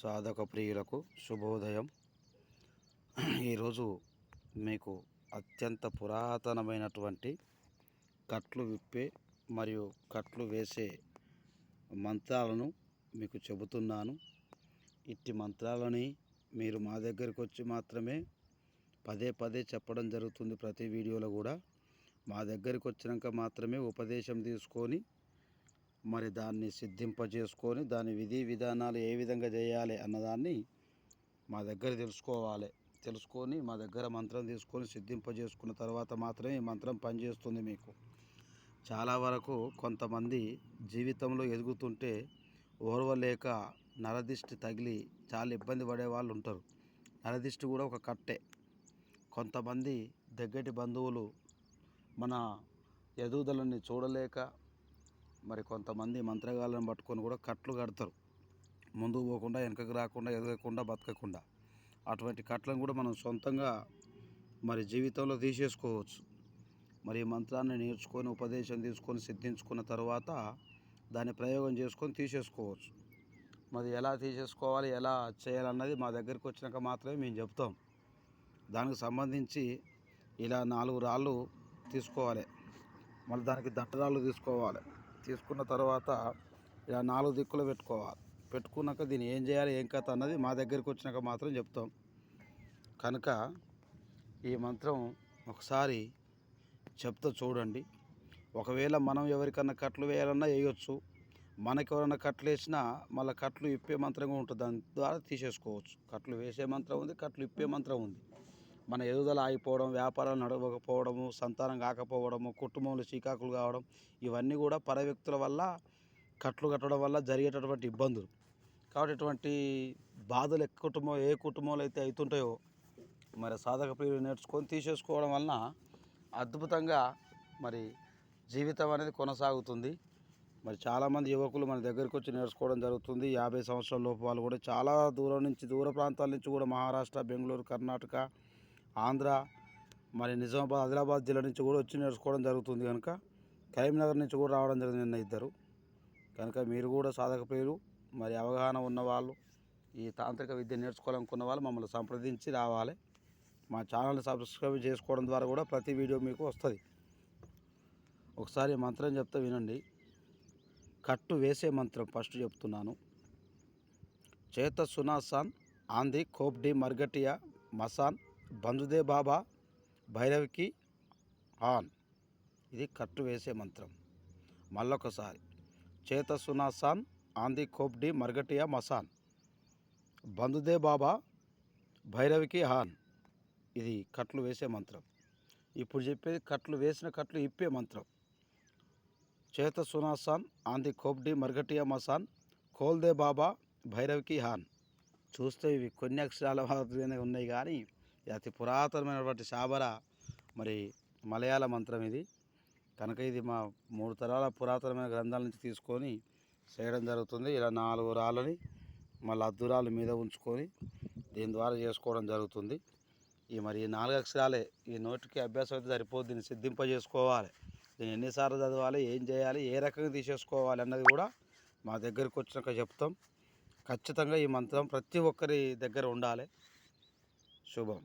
సాధక ప్రియులకు శుభోదయం. ఈరోజు మీకు అత్యంత పురాతనమైనటువంటి కట్లు విప్పే మరియు కట్లు వేసే మంత్రాలను మీకు చెబుతున్నాను. ఇట్టి మంత్రాలని మీరు మా దగ్గరికి వచ్చి మాత్రమే పదే పదే చెప్పడం జరుగుతుంది ప్రతి వీడియోలో కూడా. మా దగ్గరికి వచ్చినాక మాత్రమే ఉపదేశం తీసుకొని మరి దాన్ని సిద్ధింపజేసుకొని దాని విధి విధానాలు ఏ విధంగా చేయాలి అన్నదాన్ని మా దగ్గర తెలుసుకోవాలి. తెలుసుకొని మా దగ్గర మంత్రం తీసుకొని సిద్ధింపజేసుకున్న తర్వాత మాత్రమే ఈ మంత్రం పనిచేస్తుంది మీకు. చాలా వరకు కొంతమంది జీవితంలో ఎదుగుతుంటే ఓర్వలేక నరదిష్టి తగిలి చాలా ఇబ్బంది పడే వాళ్ళు ఉంటారు. నరదిష్టి కూడా ఒక కట్టే. కొంతమంది దగ్గటి బంధువులు మన ఎదుగుదలని చూడలేక మరి కొంతమంది మంత్రగాళ్ళని పట్టుకొని కూడా కట్లు కడతారు. ముందుకు పోకుండా వెనకకు రాకుండా ఎదగకుండా బతకకుండా. అటువంటి కట్లను కూడా మనం సొంతంగా మరి జీవితంలో తీసేసుకోవచ్చు. మరి మంత్రాన్ని నేర్చుకొని ఉపదేశం తీసుకొని సిద్ధించుకున్న తర్వాత దాన్ని ప్రయోగం చేసుకొని తీసేసుకోవచ్చు. మరి ఎలా తీసేసుకోవాలి ఎలా చేయాలన్నది మా దగ్గరికి వచ్చినాక మాత్రమే మేము చెప్తాం. దానికి సంబంధించి ఇలా నాలుగు రాళ్ళు తీసుకోవాలి. మళ్ళీ దానికి దట్టరాళ్ళు తీసుకోవాలి. తీసుకున్న తర్వాత ఇలా నాలుగు దిక్కులు పెట్టుకోవాలి. పెట్టుకున్నాక దీన్ని ఏం చేయాలి ఏం కథ అన్నది మా దగ్గరికి వచ్చినాక మాత్రం చెప్తాం. కనుక ఈ మంత్రం ఒకసారి చెప్తా చూడండి. ఒకవేళ మనం ఎవరికన్నా కట్లు వేయాలన్నా వేయొచ్చు. మనకి ఎవరైనా కట్లు వేసినా మళ్ళీ కట్లు ఇప్పే మంత్రంగా ఉంటుంది. దాని ద్వారా తీసేసుకోవచ్చు. కట్లు వేసే మంత్రం ఉంది కట్లు ఇప్పే మంత్రం ఉంది. మన ఎదుగుదల ఆగిపోవడం వ్యాపారాలు నడవకపోవడము సంతానం కాకపోవడము కుటుంబంలో చీకాకులు కావడం ఇవన్నీ కూడా పర వ్యక్తుల వల్ల కట్లు కట్టడం వల్ల జరిగేటటువంటి ఇబ్బందులు. కాబట్టి ఇటువంటి బాధలు ఎక్క కుటుంబం ఏ కుటుంబంలో అయితే అవుతుంటాయో మరి సాధక ప్రియులు నేర్చుకొని తీసేసుకోవడం వలన అద్భుతంగా మరి జీవితం అనేది కొనసాగుతుంది. మరి చాలామంది యువకులు మన దగ్గరికి వచ్చి నేర్చుకోవడం జరుగుతుంది. యాభై సంవత్సరాల లోపు వాళ్ళు కూడా చాలా దూరం నుంచి దూర ప్రాంతాల నుంచి కూడా మహారాష్ట్ర బెంగళూరు కర్ణాటక ఆంధ్ర మరి నిజామాబాద్ ఆదిలాబాద్ జిల్లా నుంచి కూడా వచ్చి నేర్చుకోవడం జరుగుతుంది కనుక కరీంనగర్ నుంచి కూడా రావడం జరిగింది నిన్న ఇద్దరు. కనుక మీరు కూడా సాధక ప్రియులు మరి అవగాహన ఉన్నవాళ్ళు ఈ తాంత్రిక విద్య నేర్చుకోవాలనుకున్న వాళ్ళు మమ్మల్ని సంప్రదించి రావాలి. మా ఛానల్ని సబ్స్క్రైబ్ చేసుకోవడం ద్వారా కూడా ప్రతి వీడియో మీకు వస్తుంది. ఒకసారి మంత్రం చెప్తే వినండి. కట్టు వేసే మంత్రం ఫస్ట్ చెప్తున్నాను. చేత సునాసాన్ ఆంది కోప్డి మర్గటియా మసాన్ బంధుదే బాబా భైరవికి ఆన్. ఇది కట్టు వేసే మంత్రం. మళ్ళొకసారి. చేత సునాసాన్ ఆంది కోప్డి మర్గటియా మసాన్. బంధుదే బాబా భైరవికి హాన్ ఇది కట్లు వేసే మంత్రం. ఇప్పుడు చెప్పేది కట్లు వేసిన కట్లు ఇప్పే మంత్రం. చేత సునాసాన్ ఆంది కోప్డి మర్గటియా మసాన్ కోల్దే బాబా భైరవికి హాన్ చూస్తే ఇవి కొన్ని అక్షరాల ఉన్నాయి కానీ అతి పురాతనమైనటువంటి శాబర మరి మలయాళ మంత్రం ఇది. కనుక ఇది మా మూడు తరాల పురాతనమైన గ్రంథాల నుంచి తీసుకొని చేయడం జరుగుతుంది. ఇలా నాలుగు రాళ్ళని మళ్ళీ అద్దురాలు మీద ఉంచుకొని దీని ద్వారా చేసుకోవడం జరుగుతుంది. ఈ మరి ఈ నాలుగు అక్షరాలే ఈ నోటికి అభ్యాసం అయితే సరిపోదు. దీన్ని సిద్ధింపజేసుకోవాలి. దీన్ని ఎన్నిసార్లు చదవాలి ఏం చేయాలి ఏ రకంగా తీసేసుకోవాలి అన్నది కూడా మా దగ్గరికి వచ్చినాక చెప్తాం. ఖచ్చితంగా ఈ మంత్రం ప్రతి ఒక్కరి దగ్గర ఉండాలి. శుభం